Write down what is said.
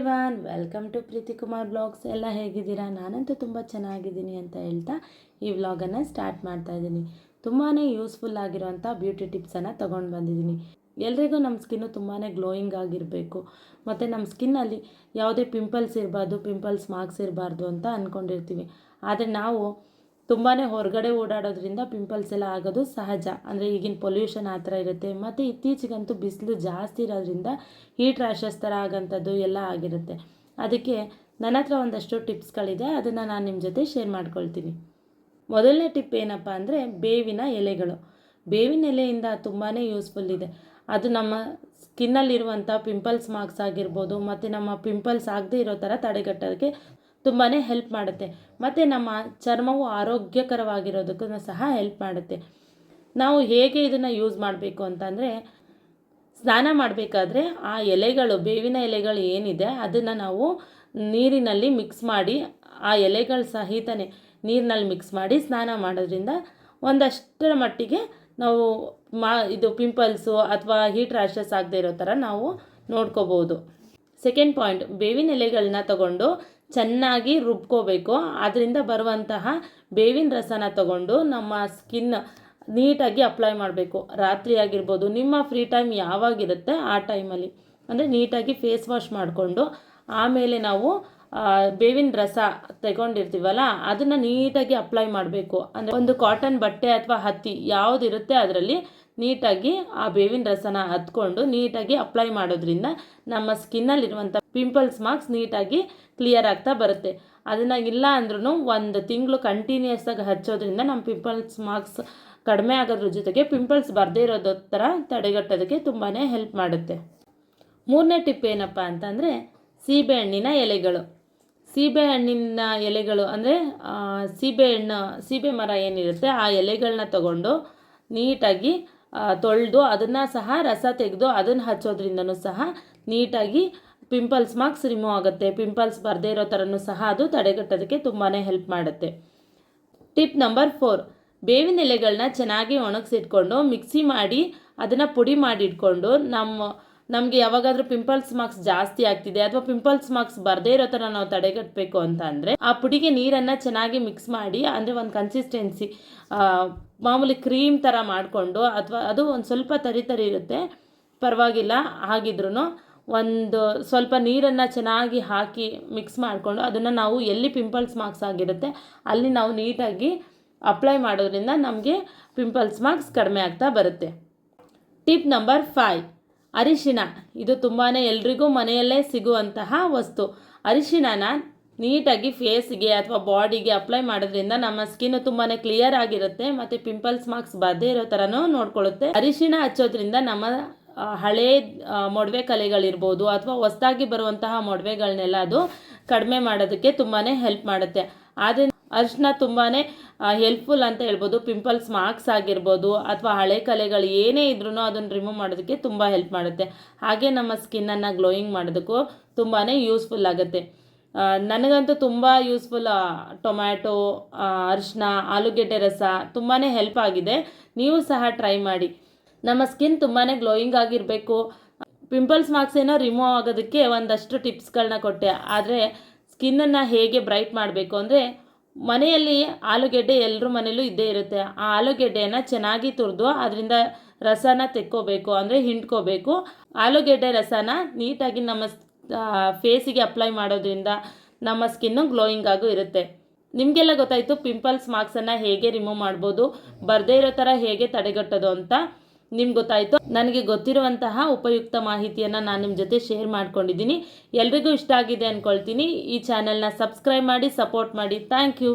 Everyone, welcome to Preethi Kumar blogs. ಎಲ್ಲ ಹೇಗಿದ್ದೀರಾ? ನಾನಂತೂ ತುಂಬ ಚೆನ್ನಾಗಿದ್ದೀನಿ ಅಂತ ಹೇಳ್ತಾ ಈ ವ್ಲಾಗನ್ನು ಸ್ಟಾರ್ಟ್ ಮಾಡ್ತಾ ಇದ್ದೀನಿ. ತುಂಬಾ ಯೂಸ್ಫುಲ್ ಆಗಿರೋಂಥ ಬ್ಯೂಟಿ ಟಿಪ್ಸನ್ನು ತೊಗೊಂಡು ಬಂದಿದ್ದೀನಿ. ಎಲ್ರಿಗೂ ನಮ್ಮ ಸ್ಕಿನ್ನು ತುಂಬಾ ಗ್ಲೋಯಿಂಗ್ ಆಗಿರಬೇಕು. ಮತ್ತು ನಮ್ಮ ಸ್ಕಿನ್ನಲ್ಲಿ ಯಾವುದೇ ಪಿಂಪಲ್ಸ್ ಇರಬಾರ್ದು, ಪಿಂಪಲ್ಸ್ ಮಾರ್ಕ್ಸ್ ಇರಬಾರ್ದು ಅಂತ ಅಂದ್ಕೊಂಡಿರ್ತೀವಿ ಆದರೆ ನಾವು ತುಂಬಾ ಹೊರಗಡೆ ಓಡಾಡೋದ್ರಿಂದ ಪಿಂಪಲ್ಸ್ ಎಲ್ಲ ಆಗೋದು ಸಹಜ. ಅಂದರೆ ಈಗಿನ ಪೊಲ್ಯೂಷನ್ ಆ ಥರ ಇರುತ್ತೆ. ಮತ್ತು ಇತ್ತೀಚೆಗಂತೂ ಬಿಸಿಲು ಜಾಸ್ತಿ ಇರೋದ್ರಿಂದ ಹೀಟ್ ರ್ಯಾಷಸ್ ಥರ ಆಗೋಂಥದ್ದು ಎಲ್ಲ ಆಗಿರುತ್ತೆ. ಅದಕ್ಕೆ ನನ್ನ ಹತ್ರ ಒಂದಷ್ಟು ಟಿಪ್ಸ್ಗಳಿದೆ ಅದನ್ನು ನಾನು ನಿಮ್ಮ ಜೊತೆ ಶೇರ್ ಮಾಡ್ಕೊಳ್ತೀನಿ. ಮೊದಲನೇ ಟಿಪ್ ಏನಪ್ಪ ಅಂದರೆ ಬೇವಿನ ಎಲೆಗಳು. ಬೇವಿನ ಎಲೆಯಿಂದ ತುಂಬಾ ಯೂಸ್ಫುಲ್ ಇದೆ. ಅದು ನಮ್ಮ ಸ್ಕಿನ್ನಲ್ಲಿರುವಂಥ ಪಿಂಪಲ್ಸ್ ಮಾರ್ಕ್ಸ್ ಆಗಿರ್ಬೋದು, ಮತ್ತು ನಮ್ಮ ಪಿಂಪಲ್ಸ್ ಆಗದೇ ಇರೋ ಥರ ತಡೆಗಟ್ಟೋದಕ್ಕೆ ತುಂಬಾ ಹೆಲ್ಪ್ ಮಾಡುತ್ತೆ. ಮತ್ತು ನಮ್ಮ ಚರ್ಮವು ಆರೋಗ್ಯಕರವಾಗಿರೋದಕ್ಕೂ ಸಹ ಹೆಲ್ಪ್ ಮಾಡುತ್ತೆ. ನಾವು ಹೇಗೆ ಇದನ್ನು ಯೂಸ್ ಮಾಡಬೇಕು ಅಂತಂದರೆ, ಸ್ನಾನ ಮಾಡಬೇಕಾದ್ರೆ ಆ ಎಲೆಗಳು, ಬೇವಿನ ಎಲೆಗಳು ಏನಿದೆ ಅದನ್ನು ನಾವು ನೀರಿನಲ್ಲಿ ಮಿಕ್ಸ್ ಮಾಡಿ, ಆ ಎಲೆಗಳು ಸಹಿತನೇ ನೀರಿನಲ್ಲಿ ಮಿಕ್ಸ್ ಮಾಡಿ ಸ್ನಾನ ಮಾಡೋದ್ರಿಂದ ಒಂದಷ್ಟರ ಮಟ್ಟಿಗೆ ನಾವು ಮಾ, ಇದು ಪಿಂಪಲ್ಸು ಅಥವಾ ಹೀಟ್ ರ್ಯಾಷಸ್ ಆಗದೆ ಇರೋ ಥರ ನಾವು ನೋಡ್ಕೋಬೋದು ಸೆಕೆಂಡ್ ಪಾಯಿಂಟ್ ಬೇವಿನ ಎಲೆಗಳನ್ನ ತಗೊಂಡು ಚೆನ್ನಾಗಿ ರುಬ್ಕೋಬೇಕು. ಅದರಿಂದ ಬರುವಂತಹ ಬೇವಿನ ರಸನ ತಗೊಂಡು ನಮ್ಮ ಸ್ಕಿನ್ ನೀಟಾಗಿ ಅಪ್ಲೈ ಮಾಡಬೇಕು. ರಾತ್ರಿ ಆಗಿರ್ಬೋದು, ನಿಮ್ಮ ಫ್ರೀ ಟೈಮ್ ಯಾವಾಗಿರುತ್ತೆ ಆ ಟೈಮಲ್ಲಿ ಅಂದರೆ ನೀಟಾಗಿ ಫೇಸ್ ವಾಶ್ ಮಾಡಿಕೊಂಡು, ಆಮೇಲೆ ನಾವು ಬೇವಿನ ರಸ ತಗೊಂಡಿರ್ತೀವಲ್ಲ, ಅದನ್ನು ನೀಟಾಗಿ ಅಪ್ಲೈ ಮಾಡಬೇಕು. ಅಂದರೆ ಒಂದು ಕಾಟನ್ ಬಟ್ಟೆ ಅಥವಾ ಹತ್ತಿ ಯಾವುದಿರುತ್ತೆ ಅದರಲ್ಲಿ ನೀಟಾಗಿ ಆ ಬೇವಿನ ರಸನ ಹತ್ಕೊಂಡು ನೀಟಾಗಿ ಅಪ್ಲೈ ಮಾಡೋದ್ರಿಂದ ನಮ್ಮ ಸ್ಕಿನ್ನಲ್ಲಿರುವಂಥ ಪಿಂಪಲ್ಸ್ ಮಾರ್ಕ್ಸ್ ನೀಟಾಗಿ ಕ್ಲಿಯರ್ ಆಗ್ತಾ ಬರುತ್ತೆ. ಅದನ್ನು ಇಲ್ಲ ಅಂದ್ರೂ ಒಂದು ತಿಂಗಳು ಕಂಟಿನ್ಯೂಸ್ ಆಗಿ ಹಚ್ಚೋದ್ರಿಂದ ನಮ್ಮ ಪಿಂಪಲ್ಸ್ ಮಾರ್ಕ್ಸ್ ಕಡಿಮೆ ಆಗೋದ್ರ ಜೊತೆಗೆ ಪಿಂಪಲ್ಸ್ ಬರದೇ ಇರೋದ ಥರ ತಡೆಗಟ್ಟೋದಕ್ಕೆ ತುಂಬಾ ಹೆಲ್ಪ್ ಮಾಡುತ್ತೆ. ಮೂರನೇ ಟಿಪ್ ಏನಪ್ಪ ಅಂತಂದರೆ ಸೀಬೆಹಣ್ಣಿನ ಎಲೆಗಳು. ಸೀಬೆಹಣ್ಣಿನ ಎಲೆಗಳು ಅಂದರೆ ಸೀಬೆಹಣ್ಣು ಸೀಬೆ ಮರ ಏನಿರುತ್ತೆ ಆ ಎಲೆಗಳನ್ನ ತಗೊಂಡು ನೀಟಾಗಿ ತೊಳೆದು ಅದನ್ನು ಸಹ ರಸ ತೆಗೆದು ಅದನ್ನು ಹಚ್ಚೋದ್ರಿಂದನೂ ಸಹ ನೀಟಾಗಿ ಪಿಂಪಲ್ಸ್ ಮಾರ್ಕ್ಸ್ ರಿಮೂವ್ ಆಗುತ್ತೆ. ಪಿಂಪಲ್ಸ್ ಬರದೇ ಇರೋ ಥರನೂ ಸಹ ಅದು ತಡೆಗಟ್ಟೋದಕ್ಕೆ ತುಂಬಾ ಹೆಲ್ಪ್ ಮಾಡುತ್ತೆ. ಟಿಪ್ ನಂಬರ್ ಫೋರ್, ಬೇವಿನ ಎಲೆಗಳನ್ನ ಚೆನ್ನಾಗಿ ಒಣಗಿಸಿಟ್ಕೊಂಡು ಮಿಕ್ಸಿ ಮಾಡಿ ಅದನ್ನು ಪುಡಿ ಮಾಡಿ ಇಟ್ಕೊಂಡು ನಮ್ಮ ನಮಗೆ ಯಾವಾಗಾದರೂ ಪಿಂಪಲ್ಸ್ ಮಾರ್ಕ್ಸ್ ಜಾಸ್ತಿ ಆಗ್ತಿದೆ ಅಥವಾ ಪಿಂಪಲ್ಸ್ ಮಾರ್ಕ್ಸ್ ಬರದೇ ಇರೋ ಥರ ನಾವು ತಡೆಗಟ್ಟಬೇಕು ಅಂತ ಅಂದರೆ ಆ ಪುಡಿಗೆ ನೀರನ್ನು ಚೆನ್ನಾಗಿ ಮಿಕ್ಸ್ ಮಾಡಿ, ಅಂದರೆ ಒಂದು ಕನ್ಸಿಸ್ಟೆನ್ಸಿ ಮಾಮೂಲಿ ಕ್ರೀಮ್ ಥರ ಮಾಡಿಕೊಂಡು ಅಥವಾ ಅದು ಒಂದು ಸ್ವಲ್ಪ ತರಿ ತರಿ ಇರುತ್ತೆ, ಪರವಾಗಿಲ್ಲ ಹಾಗಿದ್ರೂ ಒಂದು ಸ್ವಲ್ಪ ನೀರನ್ನು ಚೆನ್ನಾಗಿ ಹಾಕಿ ಮಿಕ್ಸ್ ಮಾಡಿಕೊಂಡು ಅದನ್ನು ನಾವು ಎಲ್ಲಿ ಪಿಂಪಲ್ಸ್ ಮಾರ್ಕ್ಸ್ ಆಗಿರುತ್ತೆ ಅಲ್ಲಿ ನಾವು ನೀಟಾಗಿ ಅಪ್ಲೈ ಮಾಡೋದ್ರಿಂದ ನಮಗೆ ಪಿಂಪಲ್ಸ್ ಮಾರ್ಕ್ಸ್ ಕಡಿಮೆ ಆಗ್ತಾ ಬರುತ್ತೆ. ಟಿಪ್ ನಂಬರ್ ಫೈವ್ ಅರಿಶಿಣ ಇದು ತುಂಬಾ ಎಲ್ರಿಗೂ ಮನೆಯಲ್ಲೇ ಸಿಗುವಂತಹ ವಸ್ತು. ಅರಿಶಿಣನ ನೀಟಾಗಿ ಫೇಸ್ಗೆ ಅಥವಾ ಬಾಡಿಗೆ ಅಪ್ಲೈ ಮಾಡೋದ್ರಿಂದ ನಮ್ಮ ಸ್ಕಿನ್ ತುಂಬಾ ಕ್ಲಿಯರ್ ಆಗಿರುತ್ತೆ ಮತ್ತು ಪಿಂಪಲ್ಸ್ ಮಾರ್ಕ್ಸ್ ಬರದೇ ಇರೋ ಥರನೂ ನೋಡ್ಕೊಳ್ಳುತ್ತೆ. ಅರಿಶಿನ ಹಚ್ಚೋದ್ರಿಂದ ನಮ್ಮ ಹಳೇ ಮೊಡವೆ ಕಲೆಗಳಿರ್ಬೋದು ಅಥವಾ ಹೊಸದಾಗಿ ಬರುವಂತಹ ಮೊಡವೆಗಳನ್ನೆಲ್ಲ ಅದು ಕಡಿಮೆ ಮಾಡೋದಕ್ಕೆ ತುಂಬಾ ಹೆಲ್ಪ್ ಮಾಡುತ್ತೆ. ಆದರೆ ಅರಿಶಿನ ತುಂಬಾ ಹೆಲ್ಪ್ಫುಲ್ ಅಂತ ಹೇಳ್ಬೋದು. ಪಿಂಪಲ್ಸ್ ಮಾರ್ಕ್ಸ್ ಆಗಿರ್ಬೋದು ಅಥವಾ ಹಳೆ ಕಲೆಗಳು ಏನೇ ಇದ್ರೂ ಅದನ್ನು ರಿಮೂವ್ ಮಾಡೋದಕ್ಕೆ ತುಂಬ ಹೆಲ್ಪ್ ಮಾಡುತ್ತೆ. ಹಾಗೆ ನಮ್ಮ ಸ್ಕಿನ್ನನ್ನು ಗ್ಲೋಯಿಂಗ್ ಮಾಡೋದಕ್ಕೂ ತುಂಬಾ ಯೂಸ್ಫುಲ್ ಆಗುತ್ತೆ. ನನಗಂತೂ ತುಂಬ ಯೂಸ್ಫುಲ್ ಟೊಮ್ಯಾಟೊ ಅರಿಶಿನ, ಆಲೂಗೆಡ್ಡೆ ರಸ ತುಂಬಾ ಹೆಲ್ಪ್ ಆಗಿದೆ. ನೀವು ಸಹ ಟ್ರೈ ಮಾಡಿ. ನಮ್ಮ ಸ್ಕಿನ್ ತುಂಬಾ ಗ್ಲೋಯಿಂಗ್ ಆಗಿರಬೇಕು. ಪಿಂಪಲ್ಸ್ ಮಾರ್ಕ್ಸ್ ಏನೋ ರಿಮೂವ್ ಆಗೋದಕ್ಕೆ ಒಂದಷ್ಟು ಟಿಪ್ಸ್ಗಳನ್ನ ಕೊಟ್ಟೆ. ಆದರೆ ಸ್ಕಿನ್ನನ್ನು ಹೇಗೆ ಬ್ರೈಟ್ ಮಾಡಬೇಕು ಅಂದರೆ ಮನೆಯಲ್ಲಿ ಆಲೂಗೆಡ್ಡೆ ಎಲ್ಲರ ಮನೆಯಲ್ಲೂ ಇದ್ದೇ ಇರುತ್ತೆ. ಆ ಆಲೂಗೆಡ್ಡೆಯನ್ನು ಚೆನ್ನಾಗಿ ತುರಿದು ಅದರಿಂದ ರಸನ ತೆಕ್ಕೋಬೇಕು, ಅಂದರೆ ಹಿಂಡ್ಕೋಬೇಕು. ಆಲೂಗೆಡ್ಡೆ ರಸನ ನೀಟಾಗಿ ನಮ್ಮ ಫೇಸಿಗೆ ಅಪ್ಲೈ ಮಾಡೋದ್ರಿಂದ ನಮ್ಮ ಸ್ಕಿನ್ನು ಗ್ಲೋಯಿಂಗ್ ಆಗು ಇರುತ್ತೆ. ನಿಮಗೆಲ್ಲ ಗೊತ್ತಾಯಿತು ಪಿಂಪಲ್ಸ್ ಮಾರ್ಕ್ಸನ್ನು ಹೇಗೆ ರಿಮೂವ್ ಮಾಡ್ಬೋದು, ಬರದೇ ಇರೋ ಥರ ಹೇಗೆ ತಡೆಗಟ್ಟೋದು ಅಂತ. ನಿಮ್ಗೆ ಗೊತ್ತಾಯಿತು. ನನಗೆ ಗೊತ್ತಿರುವಂತಹ ಉಪಯುಕ್ತ ಮಾಹಿತಿಯನ್ನು ನಾನು ನಿಮ್ಮ ಜೊತೆ ಶೇರ್ ಮಾಡ್ಕೊಂಡಿದ್ದೀನಿ. ಎಲ್ರಿಗೂ ಇಷ್ಟ ಆಗಿದೆ ಅಂದ್ಕೊಳ್ತೀನಿ ಈ ಚಾನೆಲ್ನ ಸಬ್ಸ್ಕ್ರೈಬ್ ಮಾಡಿ ಸಪೋರ್ಟ್ ಮಾಡಿ. Thank you